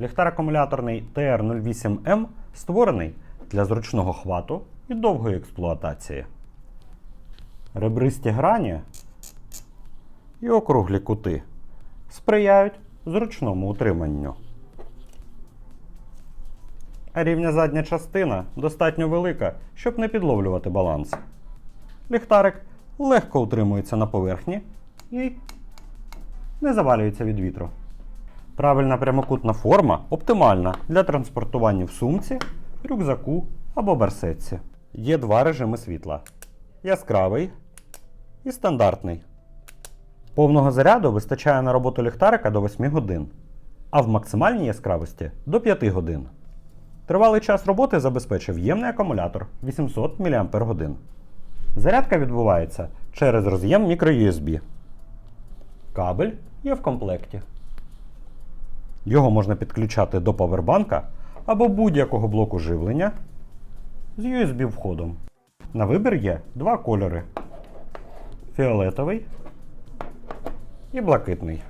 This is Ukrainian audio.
Ліхтар акумуляторний TR08M створений для зручного хвату і довгої експлуатації. Ребристі грані і округлі кути сприяють зручному утриманню. А рівня задня частина достатньо велика, щоб не підловлювати баланс. Ліхтарик легко утримується на поверхні і не завалюється від вітру. Правильна прямокутна форма оптимальна для транспортування в сумці, рюкзаку або барсетці. Є два режими світла: яскравий і стандартний. Повного заряду вистачає на роботу ліхтарика до 8 годин, а в максимальній яскравості до 5 годин. Тривалий час роботи забезпечив ємний акумулятор 800 мАч. Зарядка відбувається через роз'єм microUSB. Кабель є в комплекті. Його можна підключати до павербанка або будь-якого блоку живлення з USB входом. На вибір є два кольори: фіолетовий і блакитний.